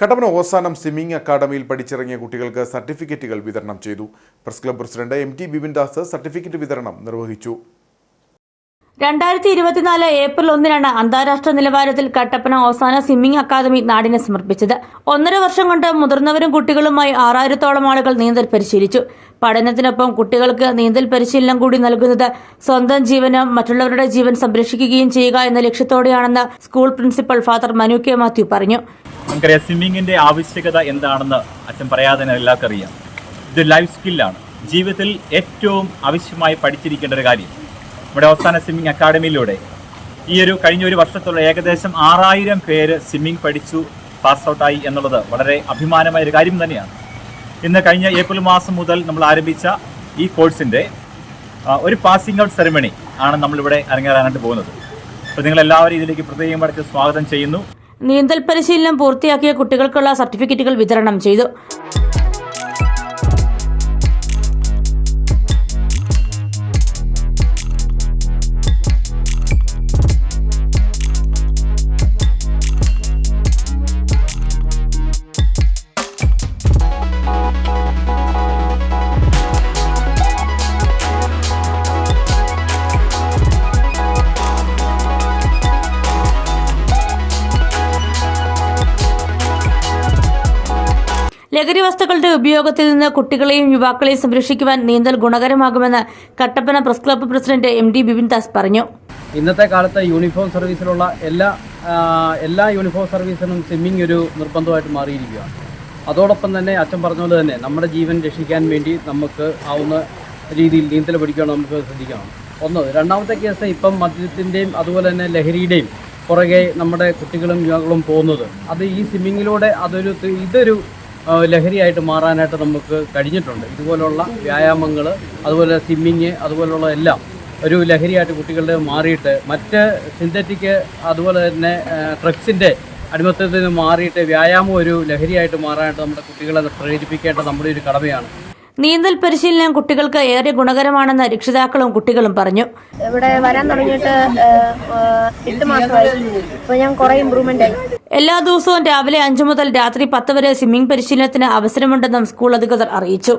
Kattappana ഓസാനം swimming അക്കാദമിയിൽ പഠിച്ചിറങ്ങിയ കുട്ടികൾക്ക് സർട്ടിഫിക്കറ്റുകൾ വിതരണം ചെയ്തു. Press club president M T Bipin Das certificate വിതരണം നിർവഹിച്ചു. രണ്ടായിരത്തി ഇരുപത്തിനാല് ഏപ്രിൽ ഒന്നിനാണ് അന്താരാഷ്ട്ര നിലവാരത്തിൽ കട്ടപ്പന അവസാന സ്വിമ്മിംഗ് അക്കാദമി നാടിനെ സമർപ്പിച്ചത്. ഒന്നര വർഷം കൊണ്ട് മുതിർന്നവരും കുട്ടികളുമായി ആറായിരത്തോളം ആളുകൾ നീന്തൽ പരിശീലിച്ചു. പഠനത്തിനൊപ്പം കുട്ടികൾക്ക് നീന്തൽ പരിശീലനം കൂടി നൽകുന്നത് സ്വന്തം ജീവനും മറ്റുള്ളവരുടെ ജീവൻ സംരക്ഷിക്കുകയും ചെയ്യുക എന്ന ലക്ഷ്യത്തോടെയാണെന്ന് school principal father Manu K Mathew പറഞ്ഞു. നമുക്കറിയാം സ്വിമ്മിങ്ങിന്റെ ആവശ്യകത എന്താണെന്ന് അച്ഛൻ പറയാതെ തന്നെ എല്ലാവർക്കും അറിയാം ഇത് ലൈഫ് സ്കില്ലാണ് ജീവിതത്തിൽ ഏറ്റവും ആവശ്യമായി പഠിച്ചിരിക്കേണ്ട ഒരു കാര്യം. നമ്മുടെ അവസാന സ്വിമ്മിങ് അക്കാഡമിയിലൂടെ ഈ ഒരു കഴിഞ്ഞ ഒരു വർഷത്തുള്ള ഏകദേശം ആറായിരം പേര് സ്വിമ്മിങ് പഠിച്ചു പാസ് ഔട്ടായി എന്നുള്ളത് വളരെ അഭിമാനമായ ഒരു കാര്യം തന്നെയാണ്. ഇന്ന് കഴിഞ്ഞ ഏപ്രിൽ മാസം മുതൽ നമ്മൾ ആരംഭിച്ച ഈ കോഴ്സിന്റെ ഒരു പാസിംഗ് ഔട്ട് സെറിമണി ആണ് നമ്മളിവിടെ അരങ്ങേറാനായിട്ട് പോകുന്നത്. അപ്പോൾ നിങ്ങളെല്ലാവരും ഇതിലേക്ക് പ്രത്യേകം പ്രത്യേകമായിട്ട് സ്വാഗതം ചെയ്യുന്നു. നീന്തൽ പരിശീലനം പൂർത്തിയാക്കിയ കുട്ടികൾക്കുള്ള സർട്ടിഫിക്കറ്റുകൾ വിതരണം ചെയ്തു. ലഹരി വസ്തുക്കളുടെ ഉപയോഗത്തിൽ നിന്ന് കുട്ടികളെയും യുവാക്കളെയും സംരക്ഷിക്കുവാൻ നീന്തൽ ഗുണകരമാകുമെന്ന് Kattappana press club president M D Bipin Das പറഞ്ഞു. ഇന്നത്തെ കാലത്ത് യൂണിഫോം സർവീസിലുള്ള എല്ലാ എല്ലാ യൂണിഫോം സർവീസിനും സ്വിമ്മിംഗ് ഒരു നിർബന്ധമായിട്ട് മാറിയിരിക്കുകയാണ്. അതോടൊപ്പം തന്നെ അച്ഛൻ പറഞ്ഞ പോലെ തന്നെ നമ്മുടെ ജീവൻ രക്ഷിക്കാൻ വേണ്ടി നമുക്ക് ആവുന്ന രീതിയിൽ നീന്തൽ പഠിക്കണം നമുക്ക് ശ്രദ്ധിക്കണം. ഒന്ന് രണ്ടാമത്തെ കേസ് ഇപ്പം മദ്യത്തിന്റെയും അതുപോലെ തന്നെ ലഹരിയുടെയും പുറകെ നമ്മുടെ കുട്ടികളും യുവാക്കളും പോകുന്നത്. അത് ഈ സ്വിമ്മിങ്ങിലൂടെ അതൊരു ഇതൊരു ലഹരിയായിട്ട് മാറാനായിട്ട് നമുക്ക് കഴിഞ്ഞിട്ടുണ്ട്. ഇതുപോലുള്ള വ്യായാമങ്ങൾ അതുപോലെ സ്വിമ്മിങ് അതുപോലുള്ള എല്ലാം ഒരു ലഹരിയായിട്ട് കുട്ടികളുടെ മാറിയിട്ട് മറ്റ് സിന്തറ്റിക് അതുപോലെ തന്നെ ഡ്രഗ്സിന്റെ അടിമത്തത്തിൽ നിന്ന് മാറിയിട്ട് വ്യായാമം ഒരു ലഹരിയായിട്ട് മാറാനായിട്ട് നമ്മുടെ കുട്ടികളെ പ്രേരിപ്പിക്കേണ്ട നമ്മുടെ ഒരു കടമയാണ്. നീന്തൽ പരിശീലനം കുട്ടികൾക്ക് ഏറെ ഗുണകരമാണെന്ന് രക്ഷിതാക്കളും കുട്ടികളും പറഞ്ഞു. ഇവിടെ വരാൻ തുടങ്ങിയിട്ട് ഞാൻ ആയി. എല്ലാ ദിവസവും രാവിലെ അഞ്ചു മുതൽ രാത്രി പത്ത് വരെ സ്വിമ്മിംഗ് പരിശീലനത്തിന് അവസരമുണ്ടെന്നും സ്കൂൾ അധികൃതർ അറിയിച്ചു.